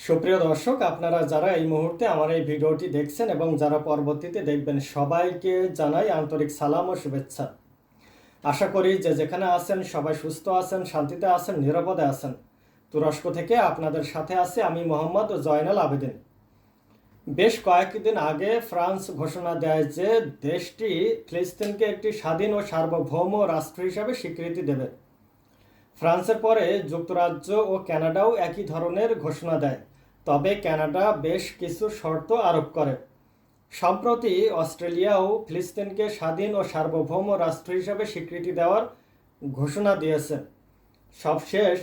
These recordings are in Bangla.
সুপ্রিয় দর্শক, আপনারা যারা এই মুহূর্তে আমার এই ভিডিওটি দেখছেন এবং যারা পরবর্তীতে দেখবেন, সবাইকে জানাই আন্তরিক সালাম ও শুভেচ্ছা। আশা করি যে যেখানে আছেন, সবাই সুস্থ আছেন, শান্তিতে আছেন, নিরাপদে আছেন। তুরস্ক থেকে আপনাদের সাথে আছে আমি মোহাম্মদ জয়নাল আবেদিন। বেশ কয়েকদিন আগে ফ্রান্স ঘোষণা দেয় যে দেশটি ফিলিস্তিনকে একটি স্বাধীন ও সার্বভৌম রাষ্ট্র হিসাবে স্বীকৃতি দেবে। ফ্রান্সের পরে যুক্তরাজ্য ও কানাডাও একই ধরনের ঘোষণা দেয়। তবে কানাডা বেশ কিছু শর্ত আরোপ করে। সম্প্রতি অস্ট্রেলিয়াও ফিলিস্তিনকে স্বাধীন ও সার্বভৌম রাষ্ট্র হিসাবে স্বীকৃতি দেওয়ার ঘোষণা দিয়েছে। সবশেষ,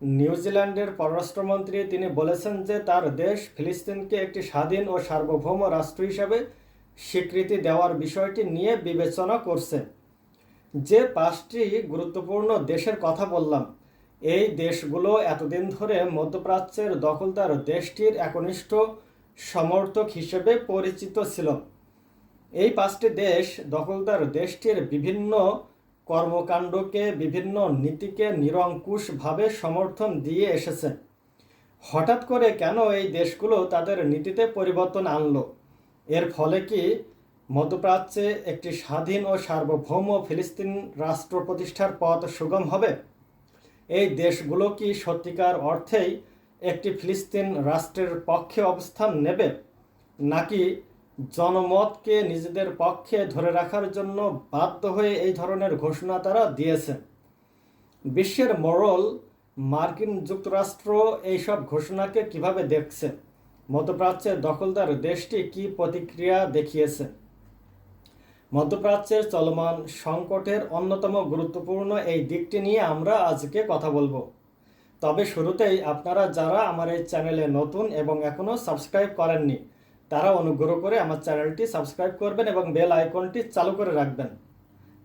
নিউজিল্যান্ডের পররাষ্ট্রমন্ত্রী তিনি বলেছেন যে তার দেশ ফিলিস্তিনকে একটি স্বাধীন ও সার্বভৌম রাষ্ট্র হিসাবে স্বীকৃতি দেওয়ার বিষয়টি নিয়ে বিবেচনা করছে। যে পাঁচটি গুরুত্বপূর্ণ দেশের কথা বললাম এই দেশগুলো এতদিন ধরে মধ্যপ্রাচ্যের দখলদার দেশটির একনিষ্ঠ সমর্থক হিসেবে পরিচিত ছিল। এই পাঁচটি দেশ দখলদার দেশটির বিভিন্ন কর্মকাণ্ডকে, বিভিন্ন নীতিকে নিরঙ্কুশভাবে সমর্থন দিয়ে এসেছে। হঠাৎ করে কেন এই দেশগুলো তাদের নীতিতে পরিবর্তন আনল? এর ফলে কি মধ্যপ্রাচ্যে একটি স্বাধীন ও সার্বভৌম ফিলিস্তিন রাষ্ট্র প্রতিষ্ঠার পথ সুগম হবে? এই দেশগুলো কি সত্যিকার অর্থেই একটি ফিলিস্তিন রাষ্ট্রের পক্ষে অবস্থান নেবে? নাকি জনমতকে নিজেদের পক্ষে ধরে রাখার জন্য বাধ্য হয়ে এই ধরনের ঘোষণা তারা দিয়েছে? বিশ্বের মোড়ল মার্কিন যুক্তরাষ্ট্র এইসব ঘোষণাকে কীভাবে দেখছে? মধ্যপ্রাচ্যের দখলদার দেশটি কি প্রতিক্রিয়া দেখিয়েছে? মধ্যপ্রাচ্যের চলমান সংকটের অন্যতম গুরুত্বপূর্ণ এই দিকটি নিয়ে আমরা আজকে কথা বলব। তবে শুরুতেই আপনারা যারা আমার এই চ্যানেলে নতুন এবং এখনও সাবস্ক্রাইব করেননি, তারা অনুগ্রহ করে আমার চ্যানেলটি সাবস্ক্রাইব করবেন এবং বেল আইকনটি চালু করে রাখবেন।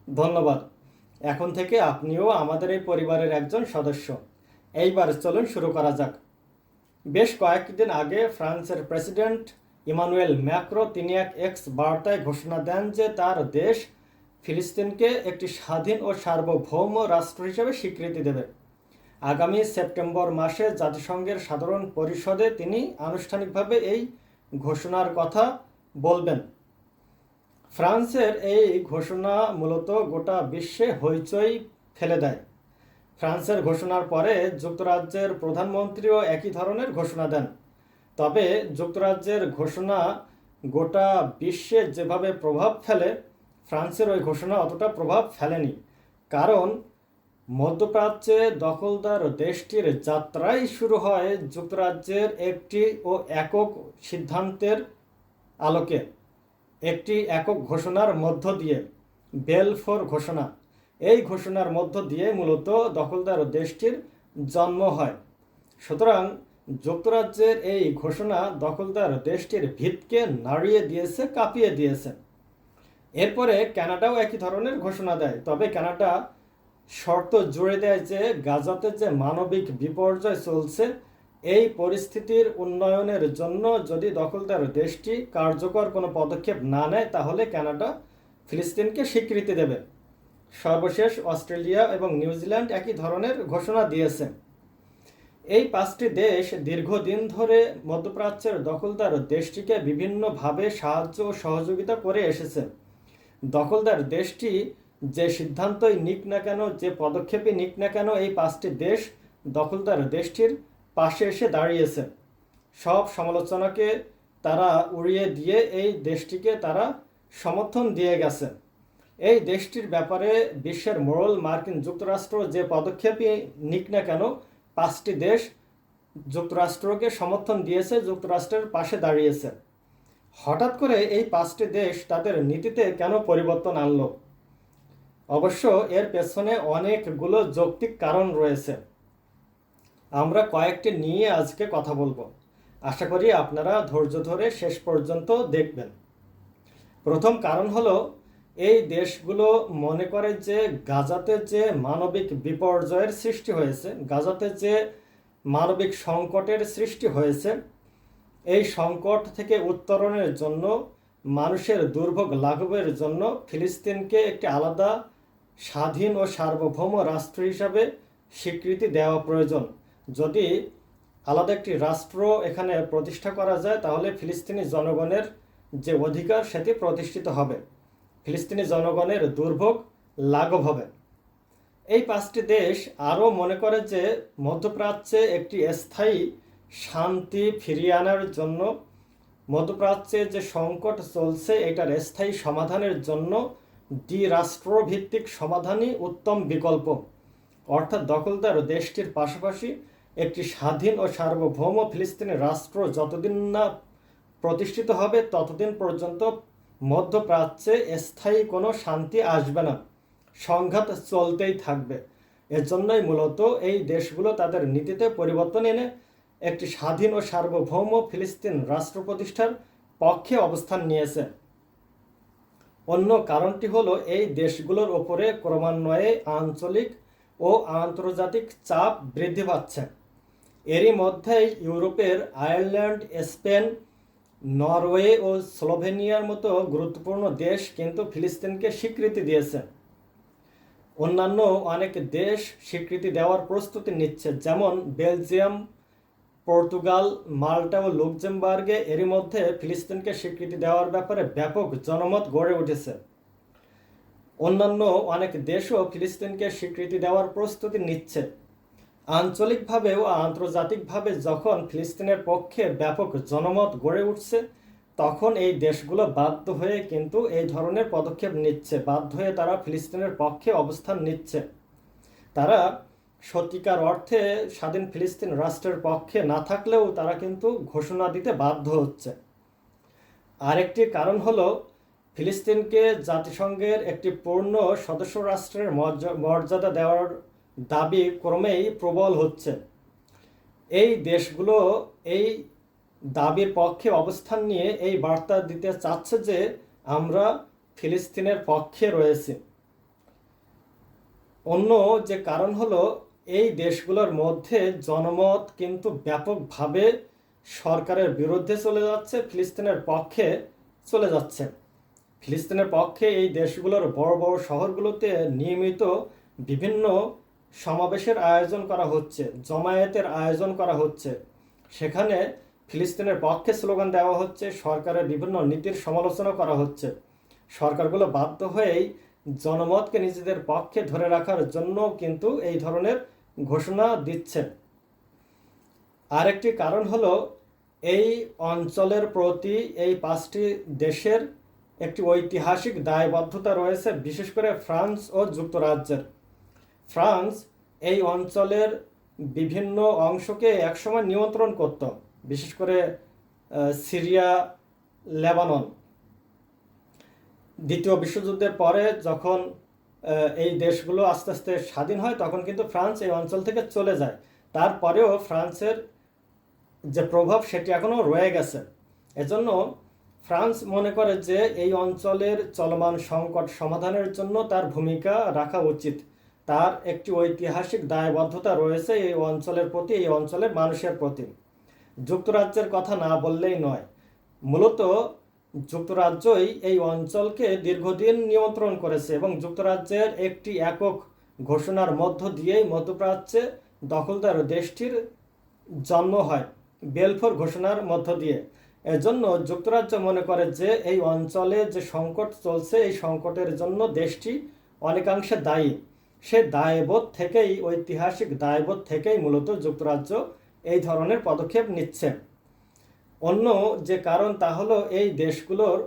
ধন্যবাদ। এখন থেকে আপনিও আমাদের এই পরিবারের একজন সদস্য। এইবার চলুন শুরু করা যাক। বেশ কয়েকদিন আগে ফ্রান্সের প্রেসিডেন্ট ইমানুয়েল ম্যাক্রো তিনি এক এক্স বার্তায় ঘোষণা দেন যে তার দেশ ফিলিস্তিনকে একটি স্বাধীন ও সার্বভৌম রাষ্ট্র হিসেবে স্বীকৃতি দেবে। আগামী সেপ্টেম্বর মাসে জাতিসংঘের সাধারণ পরিষদে তিনি আনুষ্ঠানিকভাবে এই ঘোষণার কথা বলবেন। ফ্রান্সের এই ঘোষণা মূলত গোটা বিশ্বে হইচই ফেলে দেয়। ফ্রান্সের ঘোষণার পরে যুক্তরাজ্যের প্রধানমন্ত্রীও একই ধরনের ঘোষণা দেন। তবে যুক্তরাজ্যের ঘোষণা গোটা বিশ্বে যেভাবে প্রভাব ফেলে, ফ্রান্সের ওই ঘোষণা অতটা প্রভাব ফেলেনি। কারণ মধ্যপ্রাচ্যে দখলদার দেশটির যাত্রাই শুরু হয় যুক্তরাজ্যের একটি ও একক সিদ্ধান্তের আলোকে। একটি একক ঘোষণার মধ্য দিয়ে, বেলফোর ঘোষণা। এই ঘোষণার মধ্য দিয়ে মূলত দখলদার দেশটির জন্ম হয়। সুতরাং যুক্তরাজ্যের এই ঘোষণা দখলদার দেশটির ভিতকে নাড়িয়ে দিয়েছে, কাঁপিয়ে দিয়েছে। এরপরে কানাডাও একই ধরনের ঘোষণা দেয়। তবে কানাডা শর্ত জুড়ে দেয় যে, গাজাতে যে মানবিক বিপর্যয় চলছে, এই পরিস্থিতির উন্নয়নের জন্য যদি দখলদার দেশটি কার্যকর কোনো পদক্ষেপ না নেয়, তাহলে কানাডা ফিলিস্তিনকে স্বীকৃতি দেবে। সর্বশেষ অস্ট্রেলিয়া এবং নিউজিল্যান্ড একই ধরনের ঘোষণা দিয়েছে। এই পাঁচটি দেশ দীর্ঘদিন ধরে মধ্যপ্রাচ্যের দখলদার দেশটিকে বিভিন্নভাবে সাহায্য ও সহযোগিতা করে এসেছে। দখলদার দেশটি যে সিদ্ধান্তই নিক না কেন, যে পদক্ষেপই নিক না কেন, এই পাঁচটি দেশ দখলদার দেশটির পাশে এসে দাঁড়িয়েছে। সব সমালোচনাকে তারা উড়িয়ে দিয়ে এই দেশটিকে তারা সমর্থন দিয়ে গেছে। এই দেশটির ব্যাপারে বিশ্বের মোড়ল মার্কিন যুক্তরাষ্ট্র যে পদক্ষেপই নিক না কেন পাঁচটি দেশ যুক্তরাষ্ট্রকে সমর্থন দিয়েছে, যুক্তরাষ্ট্রের পাশে দাঁড়িয়েছে। হঠাৎ করে এই পাঁচটি দেশ তাদের নীতিতে কেন পরিবর্তন আনলো? অবশ্য এর পেছনে অনেকগুলো যৌক্তিক কারণ রয়েছে। আমরা কয়েকটি নিয়ে আজকে কথা বলব। আশা করি আপনারা ধৈর্য ধরে শেষ পর্যন্ত দেখবেন। প্রথম কারণ হলো এই দেশগুলো মনে করে যে গাজাতে যে মানবিক বিপর্যয়ের সৃষ্টি হয়েছে, গাজাতে যে মানবিক সংকটের সৃষ্টি হয়েছে, এই সংকট থেকে উত্তরণের জন্য, মানুষের দুর্ভোগ লাঘবের জন্য ফিলিস্তিনকে একটি আলাদা স্বাধীন ও সার্বভৌম রাষ্ট্র হিসাবে স্বীকৃতি দেওয়া প্রয়োজন। যদি আলাদা একটি রাষ্ট্র এখানে প্রতিষ্ঠা করা যায়, তাহলে ফিলিস্তিনি জনগণের যে অধিকার, সেটি প্রতিষ্ঠিত হবে। ফিলিস্তিনি জনগণের দুর্ভোগ লাঘব হবে। এই পাঁচটি দেশ আরও মনে করে যে মধ্যপ্রাচ্যে একটি স্থায়ী শান্তি ফিরিয়ে আনার জন্য, মধ্যপ্রাচ্যে যে সংকট চলছে এটার স্থায়ী সমাধানের জন্য দ্বিরাষ্ট্রভিত্তিক সমাধানই উত্তম বিকল্প। অর্থাৎ দখলদার দেশটির পাশাপাশি একটি স্বাধীন ও সার্বভৌম ফিলিস্তিনি রাষ্ট্র যতদিন না প্রতিষ্ঠিত হবে, ততদিন পর্যন্ত মধ্যপ্রাচ্যে স্থায়ী কোনো শান্তি আসবে না। সংঘাত চলতেই থাকবে। এর জন্যই মূলত এই দেশগুলো তাদের নীতিতে পরিবর্তন এনে একটি স্বাধীন ও সার্বভৌম ফিলিস্তিন রাষ্ট্র প্রতিষ্ঠার পক্ষে অবস্থান নিয়েছে। অন্য কারণটি হলো এই দেশগুলোর ওপরে ক্রমান্বয়ে আঞ্চলিক ও আন্তর্জাতিক চাপ বৃদ্ধি পাচ্ছে। এরই মধ্যেই ইউরোপের আয়ারল্যান্ড, স্পেন নরওয়ে ও স্লোভেনিয়ার মতো গুরুত্বপূর্ণ দেশ কিন্তু ফিলিস্তিনকে স্বীকৃতি দিয়েছে। অন্যান্য অনেক দেশ স্বীকৃতি দেওয়ার প্রস্তুতি নিচ্ছে, যেমন বেলজিয়াম, পর্তুগাল, মাল্টা ও লুক্সেমবার্গে এরই মধ্যে ফিলিস্তিনকে স্বীকৃতি দেওয়ার ব্যাপারে ব্যাপক জনমত গড়ে উঠেছে। অন্যান্য অনেক দেশও ফিলিস্তিনকে স্বীকৃতি দেওয়ার প্রস্তুতি নিচ্ছে। আঞ্চলিকভাবে ও আন্তর্জাতিকভাবে যখন ফিলিস্তিনের পক্ষে ব্যাপক জনমত গড়ে উঠছে, তখন এই দেশগুলো বাধ্য হয়ে কিন্তু এই ধরনের পদক্ষেপ নিচ্ছে, বাধ্য হয়ে তারা ফিলিস্তিনের পক্ষে অবস্থান নিচ্ছে। তারা সত্যিকার অর্থে স্বাধীন ফিলিস্তিন রাষ্ট্রের পক্ষে না থাকলেও তারা কিন্তু ঘোষণা দিতে বাধ্য হচ্ছে। আরেকটি কারণ হলো, ফিলিস্তিনকে জাতিসংঘের একটি পূর্ণ সদস্য রাষ্ট্রের মর্যাদা দেওয়ার দাবি ক্রমেই প্রবল হচ্ছে। এই দেশগুলো এই দাবির পক্ষে অবস্থান নিয়ে এই বার্তা দিতে চাচ্ছে যে আমরা ফিলিস্তিনের পক্ষে রয়েছি। অন্য যে কারণ হলো, এই দেশগুলোর মধ্যে জনমত কিন্তু ব্যাপকভাবে সরকারের বিরুদ্ধে চলে যাচ্ছে, ফিলিস্তিনের পক্ষে চলে যাচ্ছে। ফিলিস্তিনের পক্ষে এই দেশগুলোর বড় বড় শহরগুলোতে নিয়মিত বিভিন্ন সমাবেশের আয়োজন করা হচ্ছে, জমায়েতের আয়োজন করা হচ্ছে। সেখানে ফিলিস্তিনের পক্ষে স্লোগান দেওয়া হচ্ছে, সরকারের বিভিন্ন নীতির সমালোচনা করা হচ্ছে। সরকারগুলো বাধ্য হয়েই জনমতকে নিজেদের পক্ষে ধরে রাখার জন্য কিন্তু এই ধরনের ঘোষণা দিচ্ছে। আরেকটি কারণ হলো, এই অঞ্চলের প্রতি এই পাঁচটি দেশের একটি ঐতিহাসিক দায়বদ্ধতা রয়েছে, বিশেষ করে ফ্রান্স ও যুক্তরাজ্যের। ফ্রান্স এই অঞ্চলের বিভিন্ন অংশকে একসময় নিয়ন্ত্রণ করত, বিশেষ করে সিরিয়া, লেবানন। দ্বিতীয় বিশ্বযুদ্ধের পরে যখন এই দেশগুলো আস্তে আস্তে স্বাধীন হয়, তখন কিন্তু ফ্রান্স এই অঞ্চল থেকে চলে যায়। তারপরেও ফ্রান্সের যে প্রভাব, সেটি এখনও রয়ে গেছে। এজন্য ফ্রান্স মনে করে যে, এই অঞ্চলের চলমান সংকট সমাধানের জন্য তার ভূমিকা রাখা উচিত। তার একটি ঐতিহাসিক দায়বদ্ধতা রয়েছে এই অঞ্চলের প্রতি, এই অঞ্চলের মানুষের প্রতি। যুক্তরাজ্যের কথা না বললেই নয়। মূলত যুক্তরাজ্যই এই অঞ্চলকে দীর্ঘদিন নিয়ন্ত্রণ করেছে এবং যুক্তরাজ্যের একটি একক ঘোষণার মধ্য দিয়েই মধ্যপ্রাচ্যে দখলদার দেশটির জন্ম হয়, বেলফোর ঘোষণার মধ্য দিয়ে। এজন্য যুক্তরাজ্য মনে করে যে এই অঞ্চলে যে সংকট চলছে, এই সংকটের জন্য দেশটি অনেকাংশে দায়ী। সে দায়বোধ থেকেই, ঐতিহাসিক দায়বোধ থেকেই মূলত যুক্তরাজ্য এই ধরনের পদক্ষেপ নিচ্ছে। অন্য যে কারণ তা হলো এই দেশগুলোর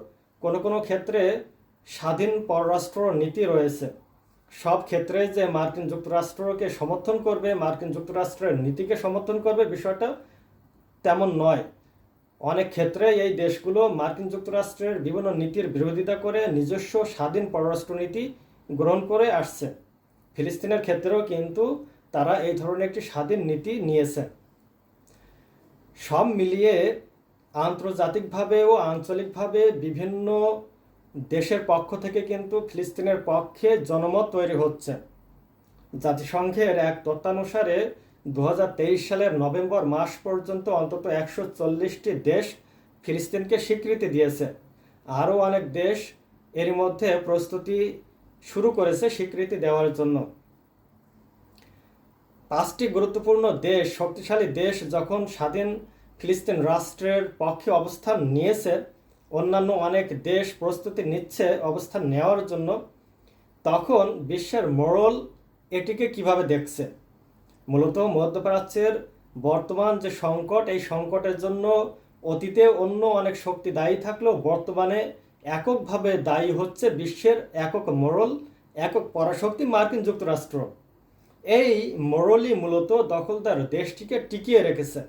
কোনো কোনো ক্ষেত্রে স্বাধীন পররাষ্ট্র নীতি রয়েছে। সব ক্ষেত্রে যে মার্কিন যুক্তরাষ্ট্রকে সমর্থন করবে, মার্কিন যুক্তরাষ্ট্রের নীতিকে সমর্থন করবে বিষয়টা তেমন নয়। অনেক ক্ষেত্রে এই দেশগুলো মার্কিন যুক্তরাষ্ট্রের বিভিন্ন নীতির বিরোধিতা করে নিজস্ব স্বাধীন পররাষ্ট্রনীতি গ্রহণ করে আসছে। ফিলিস্তিনের ক্ষেত্রেও কিন্তু তারা এই ধরনের একটি স্বাধীন নীতি নিয়েছে। সব মিলিয়ে আন্তর্জাতিকভাবে ও আঞ্চলিকভাবে বিভিন্ন দেশের পক্ষ থেকে কিন্তু ফিলিস্তিনের পক্ষে জনমত তৈরি হচ্ছে। জাতিসংঘের এক তথ্যানুসারে দু সালের নভেম্বর মাস পর্যন্ত অন্তত একশো চল্লিশটি দেশ ফিলিস্তিনকে স্বীকৃতি দিয়েছে। আরও অনেক দেশ এর মধ্যে প্রস্তুতি শুরু করেছে স্বীকৃতি দেওয়ার জন্য। পাঁচটি গুরুত্বপূর্ণ দেশ, শক্তিশালী দেশ যখন স্বাধীন ফিলিস্তিন রাষ্ট্রের পক্ষে অবস্থান নিয়েছে, অন্যান্য অনেক দেশ প্রস্তুতি নিচ্ছে অবস্থান নেওয়ার জন্য, তখন বিশ্বের মোড়ল এটিকে কীভাবে দেখছে? মূলত মধ্যপ্রাচ্যের বর্তমান যে সংকট, এই সংকটের জন্য অতীতে অন্য অনেক শক্তি দায়ী থাকলেও বর্তমানে এককভাবে দায়ী হচ্ছে বিশ্বের একক মোরল একক পরাশক্তি মার্কিন যুক্তরাষ্ট্র। এই মোরলই মূলত দখলদার দেশটিকে টিকিয়ে রেখেছে।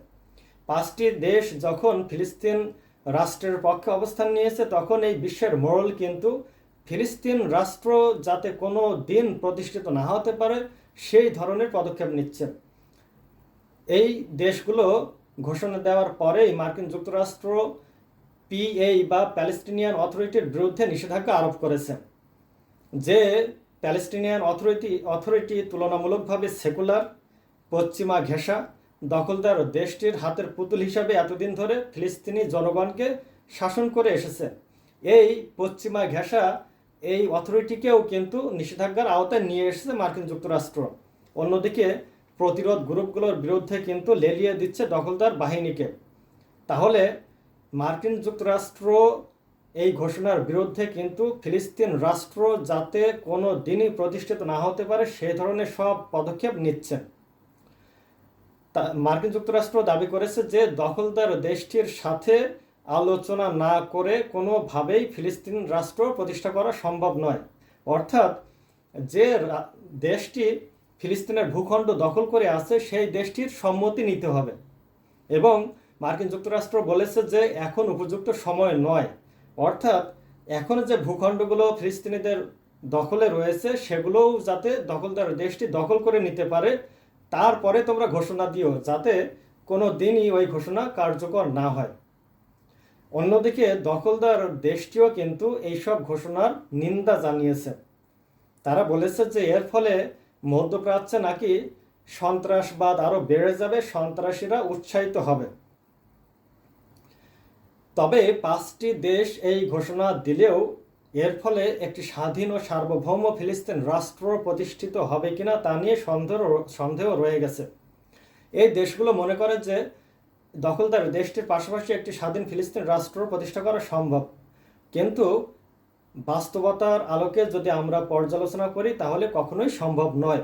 পাঁচটি দেশ যখন ফিলিস্তিন রাষ্ট্রের পক্ষে অবস্থান নিয়েছে, তখন এই বিশ্বের মোরল কিন্তু ফিলিস্তিন রাষ্ট্র যাতে কোনো দিন প্রতিষ্ঠিত না হতে পারে, সেই ধরনের পদক্ষেপ নিচ্ছে। এই দেশগুলো ঘোষণা দেওয়ার পরেই মার্কিন যুক্তরাষ্ট্র পিএই বা প্যালেস্টিনিয়ান অথরিটির বিরুদ্ধে নিষেধাজ্ঞা আরোপ করেছে, যে প্যালেস্টিনিয়ান অথরিটি অথরিটি তুলনামূলকভাবে সেকুলার পশ্চিমা ঘেঁষা, দখলদার দেশটির হাতের পুতুল হিসাবে এতদিন ধরে ফিলিস্তিনি জনগণকে শাসন করে এসেছে। এই পশ্চিমা ঘেঁষা এই অথরিটিকেও কিন্তু নিষেধাজ্ঞার আওতায় নিয়ে এসেছে মার্কিন যুক্তরাষ্ট্র। অন্যদিকে প্রতিরোধ গ্রুপগুলোর বিরুদ্ধে কিন্তু লেলিয়ে দিচ্ছে দখলদার বাহিনীকে। তাহলে মার্কিন যুক্তরাষ্ট্র এই ঘোষণার বিরুদ্ধে কিন্তু ফিলিস্তিন রাষ্ট্র যাতে কোনো দিনই প্রতিষ্ঠিত না হতে পারে সেই ধরনের সব পদক্ষেপ নিচ্ছে। মার্কিন যুক্তরাষ্ট্র দাবি করেছে যে দখলদার দেশটির সাথে আলোচনা না করে কোনোভাবেই ফিলিস্তিন রাষ্ট্র প্রতিষ্ঠা করা সম্ভব নয়। অর্থাৎ যে দেশটি ফিলিস্তিনের ভূখণ্ড দখল করে আছে, সেই দেশটির সম্মতি নিতে হবে। এবং মার্কিন যুক্তরাষ্ট্র বলেছে যে এখন উপযুক্ত সময় নয়। অর্থাৎ এখন যে ভূখণ্ডগুলো ফিলিস্তিনিদের দখলে রয়েছে, সেগুলোও যাতে দখলদার দেশটি দখল করে নিতে পারে, তারপরে তোমরা ঘোষণা দিও যাতে কোনো দিনই ওই ঘোষণা কার্যকর না হয়। অন্যদিকে দখলদার দেশটিও কিন্তু এইসব ঘোষণার নিন্দা জানিয়েছে। তারা বলেছে যে এর ফলে মধ্যপ্রাচ্যে নাকি সন্ত্রাসবাদ আরও বেড়ে যাবে, সন্ত্রাসীরা উৎসাহিত হবে। তবে পাঁচটি দেশ এই ঘোষণা দিলেও এর ফলে একটি স্বাধীন ও সার্বভৌম ফিলিস্তিন রাষ্ট্র প্রতিষ্ঠিত হবে কিনা তা নিয়ে সন্দেহ সন্দেহ রয়ে গেছে। এই দেশগুলো মনে করে যে দখলদার দেশটির পাশাপাশি একটি স্বাধীন ফিলিস্তিন রাষ্ট্র প্রতিষ্ঠা করা সম্ভব। কিন্তু বাস্তবতার আলোকে যদি আমরা পর্যালোচনা করি, তাহলে কখনোই সম্ভব নয়।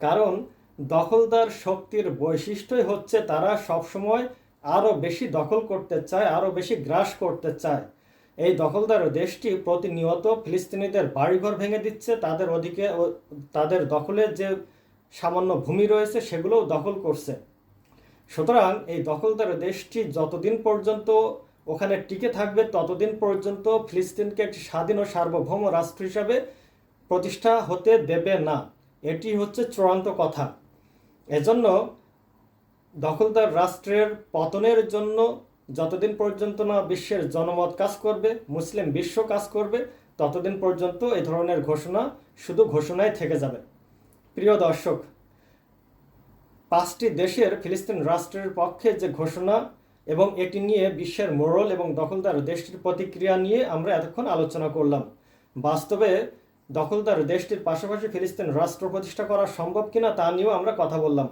কারণ দখলদার শক্তির বৈশিষ্ট্যই হচ্ছে তারা সবসময় আরও বেশি দখল করতে চায় আরও বেশি গ্রাস করতে চায়। এই দখলদার দেশটি প্রতিনিয়ত ফিলিস্তিনিদের বাড়িঘর ভেঙে দিচ্ছে। তাদের ও- তাদের দখলের যে সামান্য ভূমি রয়েছে, সেগুলোও দখল করছে। সুতরাং এই দখলদার দেশটি যতদিন পর্যন্ত ওখানে টিকে থাকবে, ততদিন পর্যন্ত ফিলিস্তিনকে একটি স্বাধীন ও সার্বভৌম রাষ্ট্র হিসাবে প্রতিষ্ঠা হতে দেবে না। এটি হচ্ছে চূড়ান্ত কথা। এজন্য দখলদার রাষ্ট্রের পতনের জন্য যতদিন পর্যন্ত না বিশ্বের জনমত কাজ করবে, মুসলিম বিশ্ব কাজ করবে, ততদিন পর্যন্ত এ ধরনের ঘোষণা শুধু ঘোষণায় থেকে যাবে। প্রিয় দর্শক, পাঁচটি দেশের ফিলিস্তিন রাষ্ট্রের পক্ষে যে ঘোষণা এবং এটি নিয়ে বিশ্বের মোরল এবং দখলদার দেশটির প্রতিক্রিয়া নিয়ে আমরা এতক্ষণ আলোচনা করলাম। বাস্তবে দখলদার দেশটির পাশাপাশি ফিলিস্তিন রাষ্ট্র প্রতিষ্ঠা করা সম্ভব কিনা তা নিয়েও আমরা কথা বললাম।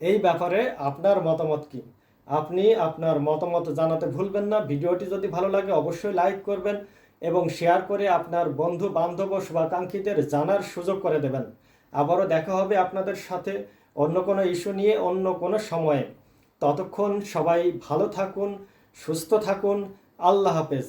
এই ব্যাপারে আপনার মতামত কি? আপনি আপনার মতামত জানাতে ভুলবেন না। ভিডিওটি যদি ভালো লাগে, অবশ্যই লাইক করবেন এবং শেয়ার করে আপনার বন্ধু বান্ধব ও শুভাকাঙ্ক্ষীদের জানার সুযোগ করে দেবেন। আবারও দেখা হবে আপনাদের সাথে অন্য কোনো ইস্যু নিয়ে, অন্য কোনো সময়ে। ততক্ষণ সবাই ভালো থাকুন, সুস্থ থাকুন। আল্লাহ হাফেজ।